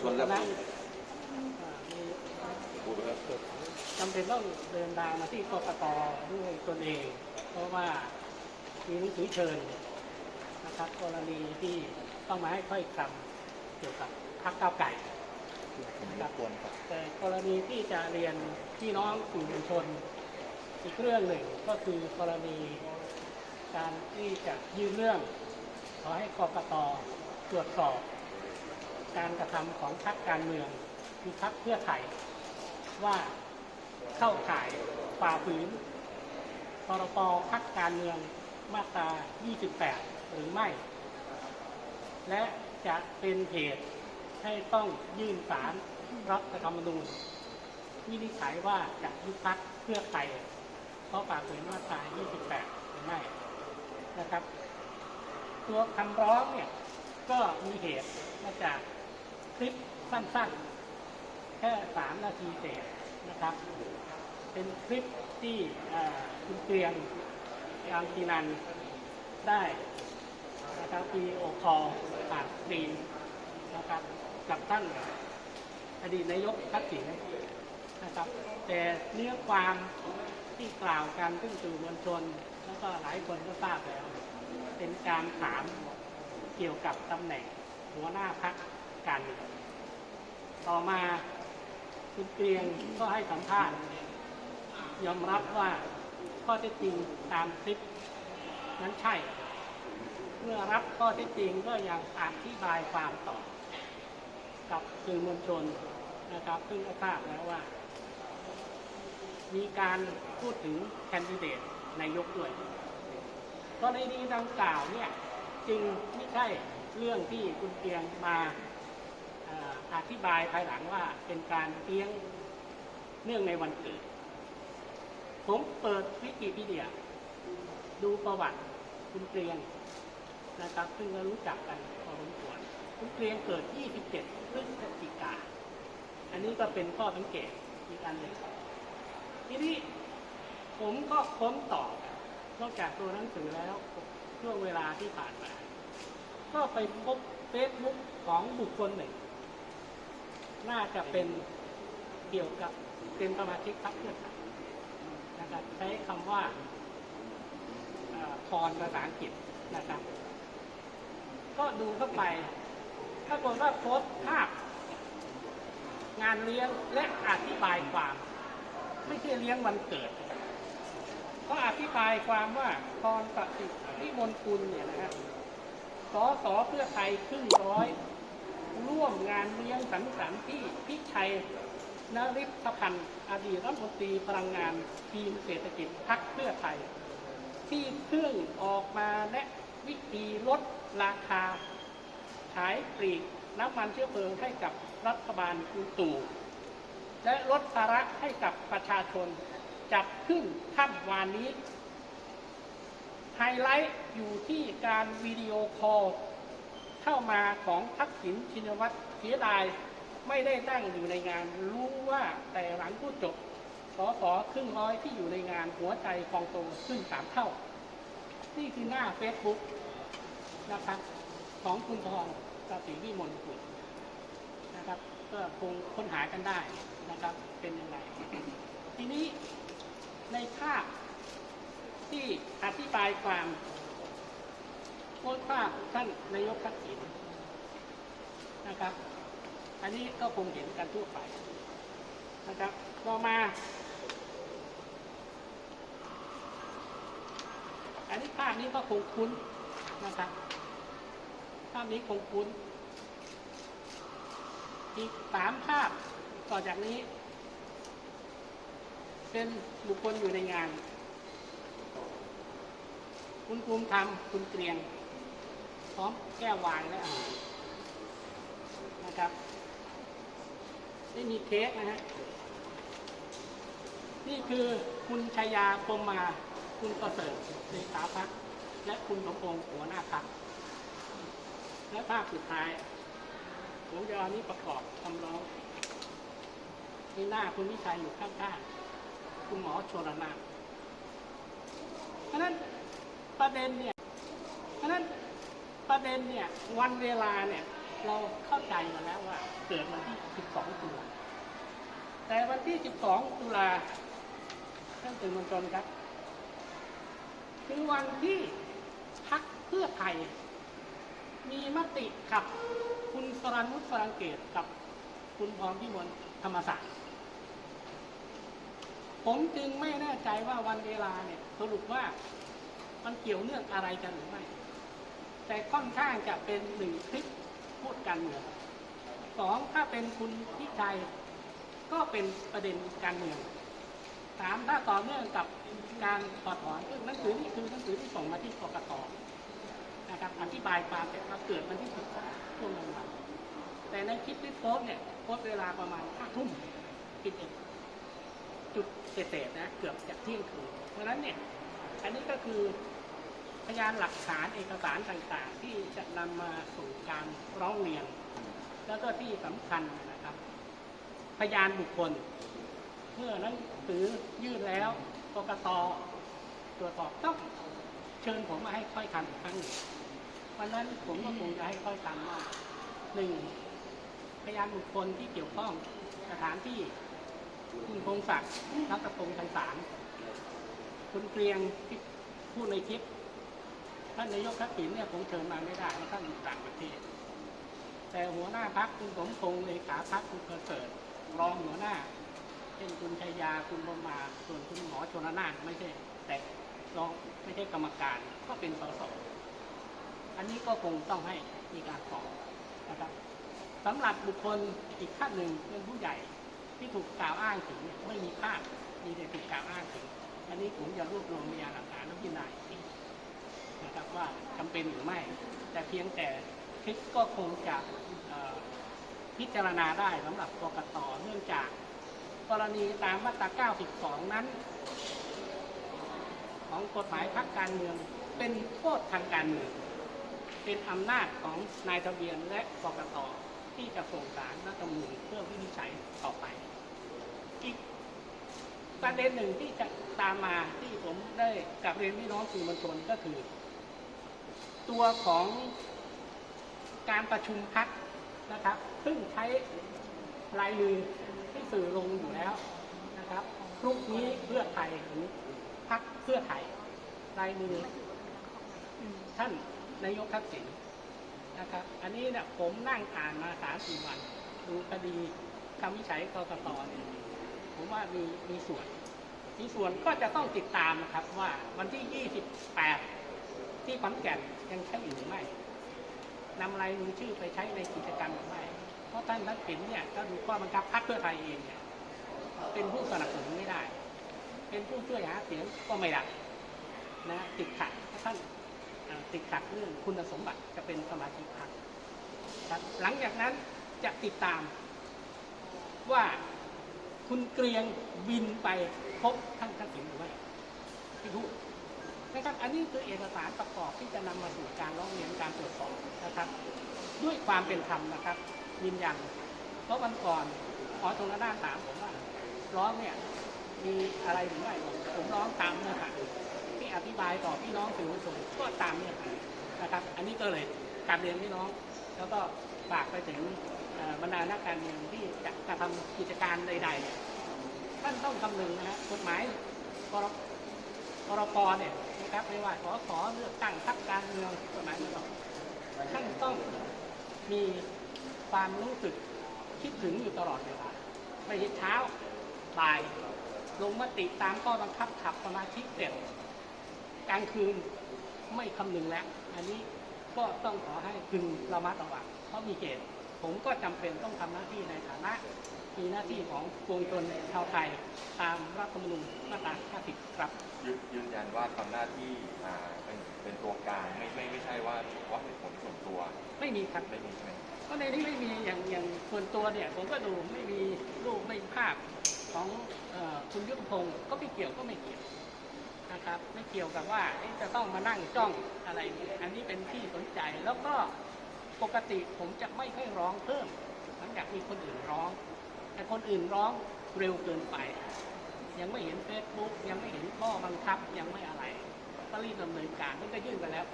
ชนแล้วนะอ่ามีพูดแล้วจำเป็นต้องเดินทางมาที่กกตด้วยตนเอง เพราะว่ามีหนังสือเชิญนะครับกรณีที่ต้องมาให้ค่อยคำเกี่ยวกับพรรคก้าวไก่รบกวนครับแต่กรณีที่จะเรียนพี่น้องกลุ่มชน อีกเรื่องหนึ่งก็คือกรณีการที่จะยื่นเรื่อง ขอให้กกตตรวจสอบ การกระทำของพรรคการเมืองคือพรรคเพื่อไทยว่าเข้าข่ายฝ่าฝืนพรปพรรคการเมืองมาตรา 28 หรือไม่ และจะเป็นเหตุให้ต้องยื่นสารรัฐธรรมนูญวินิจฉัยว่าจะยุบพักเพื่อไทยเพราะฝ่าฝืนมาตรา 28 หรือไม่นะครับ ตัวคำร้องเนี่ยก็มีเหตุมาจาก ลิปสั้นๆ แค่3นาทีเศษนะครับ เป็นคลิปที่คุณเกรียงยามกีนันได้นะครับมีโอคอลผ่านสกรีนนะครับกับท่านอดีตนายกทักษิณนะครับ แต่เนื้อความที่กล่าวกันซึ่งสื่อมวลชน แล้วก็หลายคนก็ทราบแล้ว เป็นการถามเกี่ยวกับตำแหน่งหัวหน้าพัก การเมืองต่อมาคุณเกรียงก็ให้สัมภาษณ์ ยอมรับว่าข้อเท็จจริงตามคลิปนั้นใช่ เมื่อรับข้อเท็จจริงก็ยังอธิบายความต่อ กับสื่อมวลชนนะครับซึ่งก็ทราบแล้วว่า มีการพูดถึงแคนดิเดตนายกด้วยกรณีดังกล่าวเนี่ยจึงไม่ใช่เรื่องที่คุณเกียงมา อธิบายภายหลังว่าเป็นการเลี้ยงเนื่องในวันเกิด ผมเปิดวิกิพีเดีย ดูประวัติคุณเกรียงนะครับ ซึ่งเรารู้จักกันพอสมควรคุณเกรียงเกิด 27 พฤศจิกา อันนี้ก็เป็นข้อสังเกตอีกอันหนึ่งทีนี้ผมก็ค้นต่อนอกจากตัวหนังสือแล้วช่วงเวลาที่ผ่านมา ก็ไปพบเฟซบุ๊กของบุคคลหนึ่ง น่าจะเป็นเกี่ยวกับเป็นสมาชิกพรรคเพื่อไทยนะครับใช้คำว่าพรภาษาอังกฤษนะครับ ก็ดูเข้าไปปรากฏว่าโพสภาพ งานเลี้ยงและอธิบายความ ไม่ใช่เลี้ยงวันเกิด ก็อธิบายความว่าพรปฏิวิมลคุณเนี่ยนะฮะสอสอเพื่อไทยครึ่งร้อย ร่วมงานเลี้ยงสังสรรค์ที่พิชัยนริพพันธ์อดีตรัฐมนตรีพลังงานทีมเศรษฐกิจพักเพื่อไทย ที่เพิ่งออกมาแนะวิธีลดราคา ขายปลีกน้ำมันเชื้อเพลิงให้กับรัฐบาลคุณตู่และลดภาระให้กับประชาชนจัดขึ้นค่ำวานนี้ ไฮไลท์อยู่ที่การวิดีโอคอล เข้ามาของทักษิณชินวัตรเสียดายไม่ได้นั่งอยู่ในงานรู้ว่าแต่หลังพูดจบสอสอครึ่งร้อยที่อยู่ในงานหัวใจฟองโตขึ้นสามเท่า นี่คือหน้าเฟซบุ๊กนะครับของคุณทองกสิวิมลกุลนะครับ ก็คงค้นหากันได้นะครับ เป็นยังไงทีนี้ในภาพที่อธิบายความ โพสต์ภาพท่านนายกทักษิณนะครับ อันนี้ก็คงเห็นกันทั่วไปนะครับต่อมา อันนี้ภาพนี้ก็คงคุ้นนะครับ ภาพนี้คงคุ้น อีกสามภาพต่อจากนี้ เป็นบุคคลอยู่ในงาน คุณภูมิธรรมคุณเกรียง ร้อมแก้ววายและอาหารนะครับไม่มีเค้กนะฮะนี่คือคุณชายาพรมมา คุณประเสริฐเลขาพักและคุณสมพงษ์หัวหน้าพักและภาพสุดท้ายผมจะเอานี้ประกอบคำร้องมีหน้าคุณวิชัยอยู่ข้างๆคุณหมอโชรนาเพราะนั้นประเด็นเนี่ยเพราะนั้น ประเด็นเนี่ยวันเวลาเนี่ยเราเข้าใจมาแล้วว่าเกิดวันที่ 12 ตุลาแต่วันที่ 12 ตุลาท่านสื่อมวลชนครับ คือวันที่พักเพื่อไทย มีมติกับคุณสรันวุฒิฝรั่งเกตกับคุณพรพิมลธรรมศาสตร์ผมจึงไม่แน่ใจว่าวันเวลาเนี่ยสรุปว่ามันเกี่ยวเนื่องอะไรกันหรือไม่ แต่ค่อนข้างจะเป็นหนึ่งคลิปพูดกันเมืองสองถ้าเป็นคุณพิชัยก็เป็นประเด็นการเมืองสามถ้าต่อเนื่องกับการถอดถอนซึ่งหนังสือนี่คือหนังสือที่ส่งมาที่กกตนะครับอธิบายความแต่ว่าเกิดวันที่สิบสองช่วงกลางวันแต่ในคลิปที่โพสเนี่ยโพสเวลาประมาณห้าทุ่มปิดเองจุดเศษๆนะเกือบจะเที่ยงคืนเพราะนั้นเนี่ยอันนี้ก็คือ พยานหลักฐานเอกสารต่างๆ ที่จะนำมาสู่การร้องเรียน แล้วก็ที่สำคัญนะครับ พยานบุคคล เมื่อนั้นสือยื่นแล้วกกตตรวจสอบต้องเชิญผมมาให้ค่อยคำอีกครั้งหนึ่งวันนั้นผมก็คงจะให้ค่อยคำว่าหนึ่งพยานบุคคลที่เกี่ยวข้องสถานที่คุณพงศักดิ์รัตพงศ์ไพศาลคุณเกรียงที่พูดในคลิป ท่านนายกทักษิณเนี่ยผมเชิญมาไม่ได้เพราะท่านอยู่ต่างประเทศ แต่หัวหน้าพักคุณสมพงษ์เลขาพักคุณประเสริฐรองหัวหน้า เช่นคุณชัยยาคุณบรมาส่วนคุณหมอชนนานไม่ใช่ แต่รองไม่ใช่กรรมการก็เป็นสสอันนี้ก็คงต้องให้มีการสอบนะครับสำหรับบุคคลอีกท่านหนึ่งเป็นผู้ใหญ่ที่ถูกกล่าวอ้างถึงไม่มีภาพมีแต่ถูกกล่าวอ้างถึง อันนี้ผมจะรวบรวมพยานหลักฐานแล้วพิจารณาอีกทีนะครับ ว่าจำเป็นหรือไม่ แต่เพียงแต่คลิปก็คงจะพิจารณาได้สำหรับกกตเนื่องจาก กรณีตามมาตรา 92 นั้น ของกฎหมายพักการเมืองเป็นโทษทางการเมืองเป็นอำนาจของนายทะเบียนและกกตที่จะส่งสารรัฐธรรมนูญเพื่อวินิจฉัยต่อไป อีกประเด็นหนึ่งที่จะตามมาที่ผมได้กลับเรียนพี่น้องสื่อมวลชนก็คือ ตัวของการประชุมพักนะครับ ซึ่งใช้ลายมือที่สื่อลงอยู่แล้วนะครับพรุ่งนี้เพื่อไทยหรือพักเพื่อไทยลายมือท่านนายกทักษิณนะครับ อันนี้เนี่ยผมนั่งอ่านมาสามสี่วัน ดูคดีคำวิจัยกกตเนี่ยผมว่ามีมีส่วน มีส่วนก็จะต้องติดตามนะครับว่าวันที่28 ที่ขอนแก่นยังใช้อยู่หรือไม่นำลายมือชื่อไปใช้ในกิจกรรมหรือไม่ เพราะท่านทักษิณเนี่ยถ้าดูข้อบังคับพรรคเพื่อไทยเองเนี่ยเป็นผู้สนับสนุนไม่ได้ เป็นผู้ช่วยหาเสียงก็ไม่ได้นะติดขัดท่านติดขัดเรื่องคุณสมบัติจะเป็นสมาชิกพรรคหลังจากนั้นจะติดตามว่าคุณเกรียงบินไปพบท่านทักษิณหรือไม่ที่พูด นะครับ อันนี้คือเอกสารประกอบที่จะนำมาสู่การร้องเรียนการตรวจสอบนะครับ ด้วยความเป็นธรรมนะครับยืนยันเพราะวันก่อนขอตรงหน้าถามผมว่าร้องเนี่ยมีอะไรหรือไม่ผมร้องตามเนื้อหาที่อธิบายต่อพี่น้องสื่อมวลชนก็ตามเนี่ยนะครับ อันนี้ก็เลยการเรียนพี่น้อง แล้วก็ฝากไปถึงบรรดานักการเมืองที่จะกระทำกิจการใดๆเนี่ยท่านต้องคำนึงนะฮะกฎหมายกร กรปเนี่ยนะครับไม่ว่าสอสอเลือกตั้งพักการเมืองกฎหมายมันต้องท่านต้องมีความรู้สึกคิดถึงอยู่ตลอดเวลาไม่ใช่เช้าบ่ายลงมติตามข้อบังคับขับสมาชิกเสร็จกลางคืนไม่คำนึงแล้ว อันนี้ก็ต้องขอให้พึงระมัดระวังเพราะมีเหตุผมก็จำเป็นต้องทำหน้าที่ในฐานะ มีหน้าที่ของปวงชนชาวไทยตามรัฐธรรมนูญมาตรา 50 ครับ ยืนยืนยันว่าทำหน้าที่อ่าเป็นเป็นตัวกลางไม่ไม่ไม่ใช่ว่าว่าเหตุผลส่วนตัวไม่มีครับ ไม่มีใช่ไหมเพราะในนี้ไม่มีอย่างอย่างส่วนตัวเนี่ยผมก็ดูไม่มีรูปไม่มีภาพของเออคุณยุทธพงศ์ก็ไม่เกี่ยวก็ไม่เกี่ยวนะครับ ไม่เกี่ยวกับว่าเอ๊ะจะต้องมานั่งจ้องอะไรเนี่ยอันนี้เป็นที่สนใจแล้วก็ปกติผมจะไม่ค่อยร้องเพิ่มหลังจากมีคนอื่นร้อง แต่คนอื่นร้องเร็วเกินไป ยังไม่เห็นเฟซบุ๊กยังไม่เห็นข้อบังคับยังไม่อะไรก็รีบดำเนินการเพิ่ก็ยื่นไปแล้ว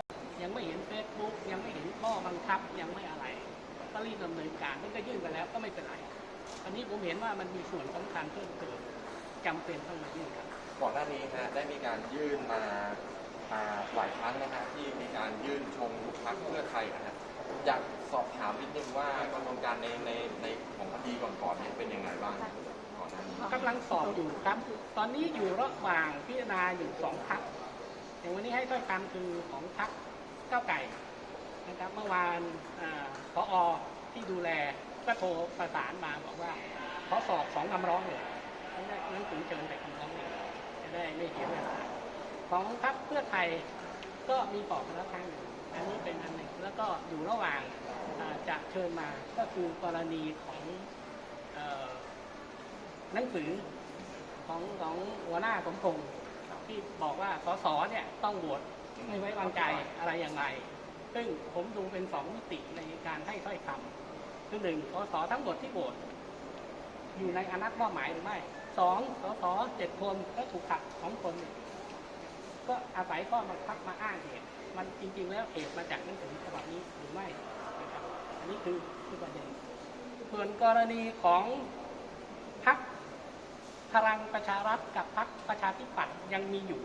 ยังไม่เห็นเฟซบุ๊กยังไม่เห็นข้อบังคับยังไม่อะไรก็รีบดำเนินการซึ่ก็ยื่นไปแล้วก็ไม่เป็นไรอันนี้ผมเห็นว่ามันมีส่วนสำคัญเพิ่มเติมจำเป็นต้องมายื่นครับก่อนหน้านี้ฮะได้มีการยื่นมาหลายครั้งนะฮะที่มีการยื่นชงพรรคเพื่อไทยนะฮะ อยากสอบถามนิดนึงว่ากระบวนการในในในของคดีก่อนๆเนี่ยเป็นยังไงบ้างก่อนหน้านี้กำลังสอบอยู่ครับ ตอนนี้อยู่ระหว่างพิจารณาอยู่สองพักอย่างวันนี้ให้ถ้อยคำคือของพักก้าวไก่นะครับเมื่อวานอาพออที่ดูแลก็โทรประสานมาบอกว่าขอสอบสองคำร้องเลยไม่ได้หนังสือเชิญแต่คำร้องเลยจะได้ไม่เสียเวลาของพักเพื่อไทยก็มีตอบมาแล้วครั้งหนึ่ง อันนี้เป็นอันหนึ่งแล้วก็อยู่ระหว่างจะเชิญมาก็คือกรณีของหนังสือของของหัวหน้าสมพงศ์ที่บอกว่าสสเนี่ยต้องโหวตไม่ไว้วางใจอะไรอย่างไร ซึ่งผมดูเป็นสองมิติในการให้ถ้อยคำคือหนึ่งสสทั้งหมดที่โหวตอยู่ในอนัตมอบหมายหรือไม่สองสสเจ็ดคนก็ถูกขัดสองคน ก็อาศัยข้อบังคับมาอ้างเหตุ มันจริง ๆ แล้วเหตุมาจากหนังสือฉบับนี้หรือไม่นะครับอันนี้คือคือประเด็นส่วนกรณีของพรรคพลังประชารัฐกับพรรคประชาธิปัตย์ยังมีอยู่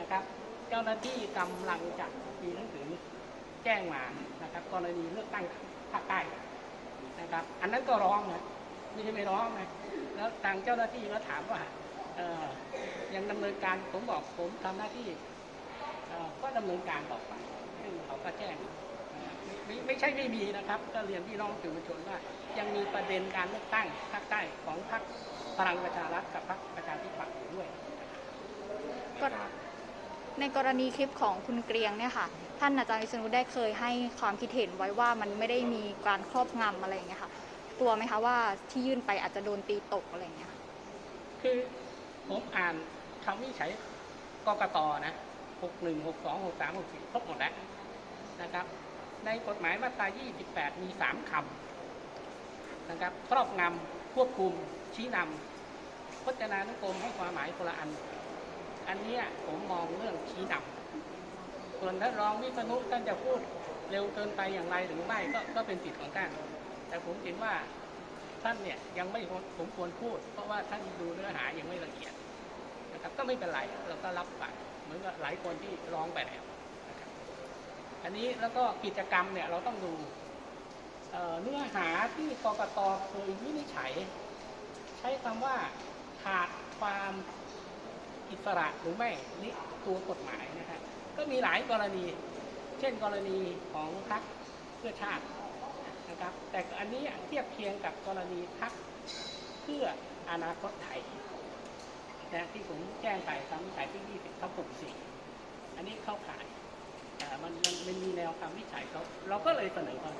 นะครับ เจ้าหน้าที่กำลังจะมีหนังสือแจ้งมานะครับ กรณีเลือกตั้งภาคใต้นะครับ อันนั้นก็ร้องนะไม่ใช่ไม่ร้องนะแล้วทางเจ้าหน้าที่ก็ถามว่าเออยังดำเนินการผมบอกผมทำหน้าที่ ก็ดำเนินการต่อไปซึ่งเขาก็แจ้งนะครับไม่ไม่ไม่ใช่ไม่มีนะครับ ก็เรียนพี่น้องสื่อมวลชนว่า ยังมีประเด็นการเลือกตั้งภาคใต้ของพรรคพลังประชารัฐกับพรรคประชาธิปัตย์อยู่ด้วยก็ในกรณีคลิปของคุณเกรียงเนี่ยค่ะ ท่านอาจารย์วิษณุได้เคยให้ความคิดเห็นไว้ว่ามันไม่ได้มีการครอบงำอะไรอย่างเงี้ยค่ะกลัวไหมคะว่าที่ยื่นไปอาจจะโดนตีตกอะไรอย่างเงี้ยค่ะคือผมอ่านคำวินิจฉัยกกตนะ 61 62 63 64ครบหมดแล้วนะครับ ในกฎหมายมาตรา 28 มี 3 คำนะครับ ครอบงำควบคุม ชี้นำพจนานุกรมให้ความหมายคนละอัน อันนี้ผมมองเรื่องชี้นำส่วนท่านรองวิษณุท่านจะพูดเร็วเกินไปอย่างไรหรือไม่ก็ก็เป็นสิทธิ์ของท่าน แต่ผมเห็นว่าท่านเนี่ยยังไม่ผมควรพูด เพราะว่าท่านดูเนื้อหายังไม่ละเอียด นะครับก็ไม่เป็นไรเราก็รับปเหมือนกับหลายคนที่ร้องไปแล้วนะครับอันนี้แล้วก็กิจกรรมเนี่ยเราต้องดูเเนื้อหาที่กกตเคยวินิจฉัย ใช้คำว่าขาดความอิสระหรือไม่นี่ตัวกฎหมายนะครับก็มีหลายกรณี เช่นกรณีของพรรคเพื่อชาตินะครับ แต่อันนี้เทียบเคียงกับกรณีพรรคเพื่ออนาคตไทย นะที่ผมแจ้งไปซ้ำสายที่ 20ทับ64 อันนี้เข้าขายแต่มันมันมีแนวคำวิจัยเขาเราก็เลยเสนอความ